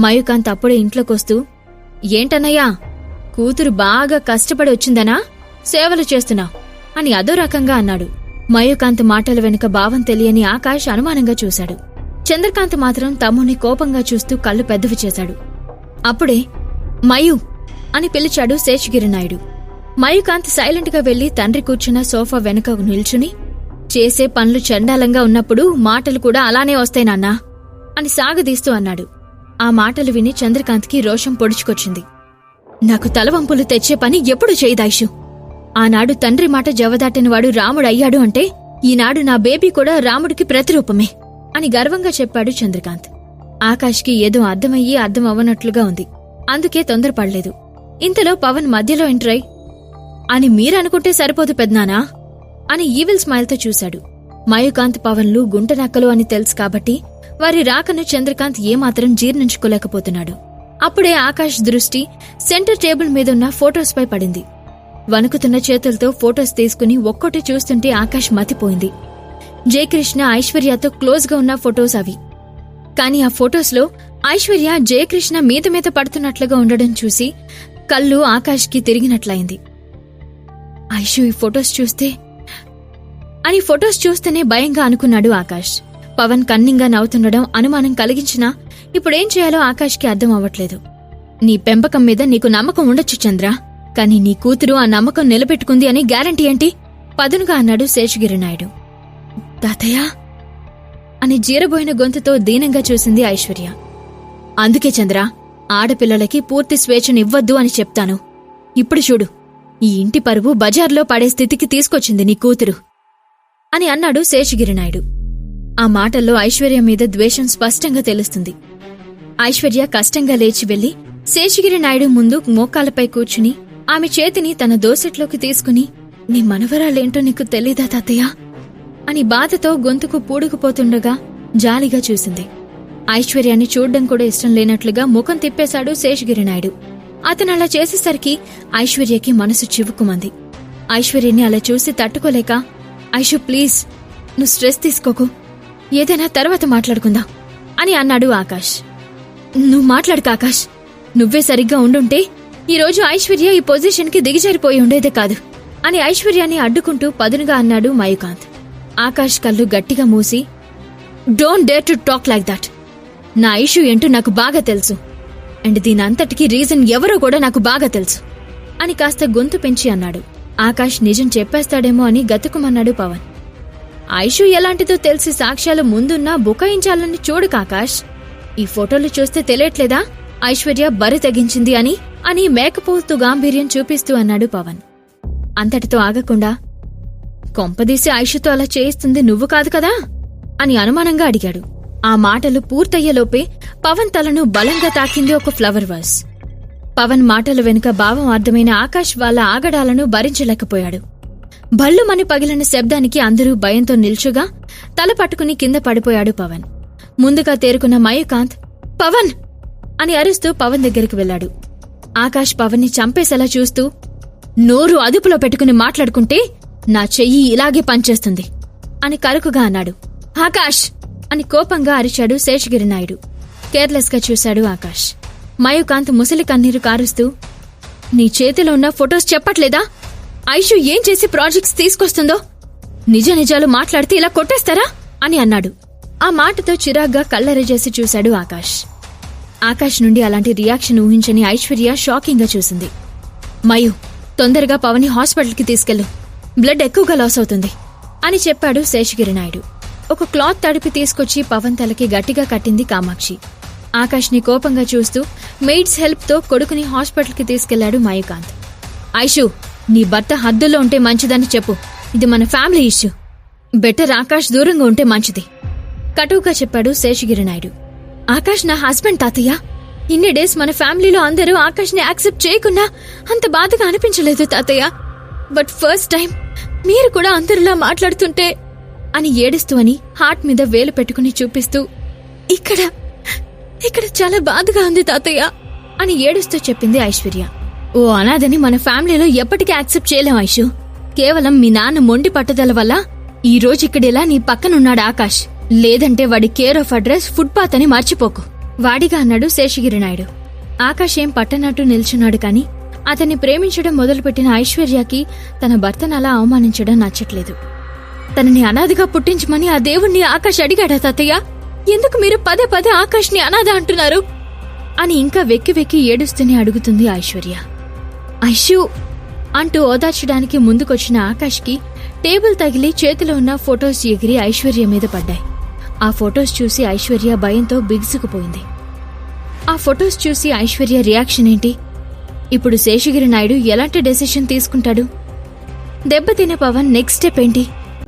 మయూకాంత్ అప్పుడే ఇంట్లోకొస్తూ ఏంటన్నయ్యా కూతురు బాగా కష్టపడి వచ్చిందనా? సేవలు చేస్తున్నావు అని అదో రకంగా అన్నాడు. మయూకాంత్ మాటల వెనుక భావం తెలియని ఆకాష్ అనుమానంగా చూశాడు. చంద్రకాంత్ మాత్రం తమ్ముని కోపంగా చూస్తూ కళ్ళు పెద్దవి చేశాడు. అప్పుడే మయు అని పిలిచాడు శేషగిరినాయుడు. మయుకాంత్ సైలెంట్గా వెళ్ళి తండ్రి కూర్చున్న సోఫా వెనుక నిల్చుని చేసే పనులు చండాలంగా ఉన్నప్పుడు మాటలు కూడా అలానే వస్తాయి నాన్నా అని సాగదీస్తూ అన్నాడు. ఆ మాటలు విని చంద్రకాంత్కి రోషం పొడుచుకొచ్చింది. నాకు తలవంపులు తెచ్చే పని ఎప్పుడు చేయదాయిషు ఆనాడు తండ్రి మాట జవదాటనివాడు రాముడయ్యాడు అంటే ఈనాడు నా బేబీ కూడా రాముడికి ప్రతిరూపమే అని గర్వంగా చెప్పాడు చంద్రకాంత్. ఆకాష్కి ఏదో అర్థమయ్యి అర్థం అవ్వనట్లుగా ఉంది. అందుకే తొందరపడలేదు. ఇంతలో పవన్ మధ్యలో ఎంట్రై అని మీరనుకుంటే సరిపోదు పెద్దనానా అని ఈవిల్ స్మైల్తో చూశాడు. మయూకాంత్ పవన్లు గుంటనక్కలు అని తెలుసు కాబట్టి వారి రాకను చంద్రకాంత్ ఏమాత్రం జీర్ణించుకోలేకపోతున్నాడు. అప్పుడే ఆకాష్ దృష్టి సెంటర్ టేబుల్ మీదున్న ఫోటోస్పై పడింది. వణుకుతున్న చేతులతో ఫోటోస్ తీసుకుని ఒక్కొక్కటి చూస్తుంటే ఆకాష్ మతిపోయింది. జయకృష్ణ ఐశ్వర్యతో క్లోజ్గా ఉన్న ఫొటోస్ అవి. కాని ఆ ఫొటోస్లో ఐశ్వర్య జయకృష్ణ మీద మీద పడుతున్నట్లుగా ఉండడం చూసి కళ్ళు ఆకాష్కి తిరిగినట్లయింది. ఐషు ఈ ఫొటోస్ చూస్తే అని ఫొటోస్ చూస్తేనే భయంగా అనుకున్నాడు ఆకాష్. పవన్ కన్నింగా నవ్వుతుండడం అనుమానం కలిగించినా ఇప్పుడేం చేయాలో ఆకాష్కి అర్థం అవ్వట్లేదు. నీ పెంపకం మీద నీకు నమ్మకం ఉండొచ్చు చంద్ర. కాని నీ కూతురు ఆ నమ్మకం నిలబెట్టుకుంది అని గ్యారంటీ ఏంటి? పదునుగా అన్నాడు శేషగిరినాయుడు. తాతయ్య? అని జీరబోయిన గొంతుతో దీనంగా చూసింది ఐశ్వర్య. అందుకే చంద్ర ఆడపిల్లలకి పూర్తి స్వేచ్ఛనివ్వద్దు అని చెప్తాను. ఇప్పుడు చూడు ఈ ఇంటి పరువు బజార్లో పడే స్థితికి తీసుకొచ్చింది నీ కూతురు. అని అన్నాడు శేషగిరినాయుడు. ఆ మాటల్లో ఐశ్వర్య మీద ద్వేషం స్పష్టంగా తెలుస్తుంది. ఐశ్వర్య కష్టంగా లేచి వెళ్ళి శేషగిరినాయుడు ముందు మోకాలపై కూర్చుని ఆమె చేతిని తన దోసెట్లోకి తీసుకుని నీ మనవరాలేంటో నీకు తెలీదా తాతయ్య అని బాధతో గొంతుకు పూడుకుపోతుండగా జాలిగా చూసింది. ఐశ్వర్యాన్ని చూడ్డం కూడా ఇష్టం లేనట్లుగా ముఖం తిప్పేశాడు శేషగిరినాయుడు అతను అలా చేసేసరికి ఐశ్వర్యకి మనసు చివుకుమంది ఐశ్వర్యని అలా చూసి తట్టుకోలేక ఐషు ప్లీజ్ నువ్వు స్ట్రెస్ తీసుకోకు. ఏదైనా తర్వాత మాట్లాడుకుందాం అని అన్నాడు ఆకాష్. నువ్వు మాట్లాడుక ఆకాష్. నువ్వే సరిగ్గా ఉండుంటే ఈరోజు ఐశ్వర్య ఈ పొజిషన్కి దిగజారిపోయి ఉండేదే కాదు అని ఐశ్వర్యాన్ని అడ్డుకుంటూ పదునుగా అన్నాడు మయూకాంత్. ఆకాష్ కళ్ళు గట్టిగా మూసి don't dare to talk like that నా ఇష్యూ ఏంటో నాకు బాగా తెలుసు. అండ్ దీని అంతటికీ రీజన్ ఎవరో కూడా నాకు బాగా తెలుసు అని కాస్త గొంతు పెంచి అన్నాడు. ఆకాష్ నిజం చెప్పేస్తాడేమో అని గతుకుమన్నాడు పవన్. ఐషు ఎలాంటిదో తెలిసి సాక్ష్యాలు ముందున్నా బుకాయించాలని చూడు కాకాష్. ఈ ఫోటోలు చూస్తే తెలియట్లేదా? ఐశ్వర్య బరి తెగించింది అని అని మేకపోతూ గాంభీర్యం చూపిస్తూ అన్నాడు పవన్. అంతటితో ఆగకుండా కొంపదీసి ఐషుతో అలా చేయిస్తుంది నువ్వు కాదు కదా? అని అనుమానంగా అడిగాడు. ఆ మాటలు పూర్తయ్యేలోపే పవన్ తలను బలంగా తాకింది ఒక ఫ్లవర్ వాస్. పవన్ మాటల వెనుక భావం అర్థమైన ఆకాష్ వాళ్ళ ఆగడాలను భరించలేకపోయాడు. భళ్ళుమని పగిలిన శబ్దానికి అందరూ భయంతో నిల్చుగా తల పట్టుకుని కింద పడిపోయాడు పవన్. ముందుగా తేరుకున్న మయూకాంత్ పవన్! అని అరుస్తూ పవన్ దగ్గరికి వెళ్ళాడు ఆకాష్ పవన్ని చంపేసేలా చూస్తూ నోరు అదుపులో పెట్టుకుని మాట్లాడుకుంటే నా చెయ్యి ఇలాగే పనిచేస్తుంది అని కరుకుగా అన్నాడు. ఆకాష్! అని కోపంగా అరిచాడు శేషగిరినాయుడు కేర్లెస్గా చూశాడు ఆకాష్. మయూకాంత్ ముసలి కన్నీరు కారుస్తూ నీ చేతిలో ఉన్న ఫొటోస్ చెప్పట్లేదా? ఐషు ఏం చేసి ప్రాజెక్ట్స్ తీసుకొస్తుందో? నిజ నిజాలు మాట్లాడితే ఇలా కొట్టేస్తారా? అని అన్నాడు. ఆ మాటతో చిరాగ్గా కళ్ళెరజేసి చూశాడు ఆకాష్. ఆకాష్ నుండి అలాంటి రియాక్షన్ ఊహించని ఐశ్వర్య షాకింగ్గా చూసింది. మయు తొందరగా పవని హాస్పిటల్కి తీసుకెళ్ళు. బ్లడ్ ఎక్కువగా లాస్ అవుతుంది. అని చెప్పాడు శేషగిరి నాయుడు ఒక క్లాత్ తడిపి తీసుకొచ్చి పవన్ తలకి గట్టిగా కట్టింది కామాక్షి. ఆకాష్ని కోపంగా చూస్తూ మెయిడ్స్ హెల్ప్తో కొడుకుని హాస్పిటల్కి తీసుకెళ్ళాడు మయుకాంత్. ఐషు నీ భర్త హద్దుల్లో ఉంటే మంచిదని చెప్పు. ఇది మన ఫ్యామిలీ ఇష్యూ. బెటర్ ఆకాష్ దూరంగా ఉంటే మంచిది. కటువుగా చెప్పాడు శేషగిరి నాయుడు ఆకాష్ నా హస్బెండ్ తాతయ్య. ఇన్ని డేస్ మన ఫ్యామిలీలో అందరూ ఆకాష్ని యాక్సెప్ట్ చేయకున్నా అంత బాధగా అనిపించలేదు తాతయ్య. బట్ ఫస్ట్ టైం మీరు కూడా అందరిలా మాట్లాడుతుంటే అని ఏడుస్తూ అని హార్ట్ మీద వేలు పెట్టుకుని చూపిస్తూ ఇక్కడ ఇక్కడ చాలా బాధగా ఉంది తాతయ్య అని ఏడుస్తూ చెప్పింది ఐశ్వర్య. ఓ అనాథని మన ఫ్యామిలీలో ఎప్పటికీ యాక్సెప్ట్ చేయలేం ఐషు. కేవలం మీ నాన్న మొండి పట్టుదల వల్ల ఈ రోజు ఇక్కడెలా నీ పక్కనున్నాడు ఆకాష్. లేదంటే వాడి కేర్ ఆఫ్ అడ్రస్ ఫుట్పాత్ అని మర్చిపోకు. వాడిగా అన్నాడు శేషగిరి నాయుడు ఆకాష్ ఏం పట్టనట్టు నిల్చున్నాడు కాని అతన్ని ప్రేమించడం మొదలుపెట్టిన ఐశ్వర్యకి తన భర్తను అలా అవమానించడం నచ్చట్లేదు. తనని అనాథగా పుట్టించమని ఆ దేవుణ్ణి ఆకాష్ అడిగాడా తాతయ్య? ఎందుకు మీరు పదే పదే ఆకాష్ని అనాథ అంటున్నారు? అని ఇంకా వెక్కి వెక్కి ఏడుస్తూనే అడుగుతుంది ఐశ్వర్య. ఐషు అంటూ ఓదార్చడానికి ముందుకొచ్చిన ఆకాష్కి టేబుల్ తగిలి చేతిలో ఉన్న ఫొటోస్ ఎగిరి ఐశ్వర్య మీద పడ్డాయి. ఆ ఫొటోస్ చూసి ఐశ్వర్య భయంతో బిగుసుకుపోయింది. ఆ ఫొటోస్ చూసి ఐశ్వర్య రియాక్షన్ ఏంటి? ఇప్పుడు శేషగిరి నాయుడు ఎలాంటి డెసిషన్ తీసుకుంటాడు? దెబ్బతిన పవన్ నెక్స్ట్ స్టెప్ ఏంటి?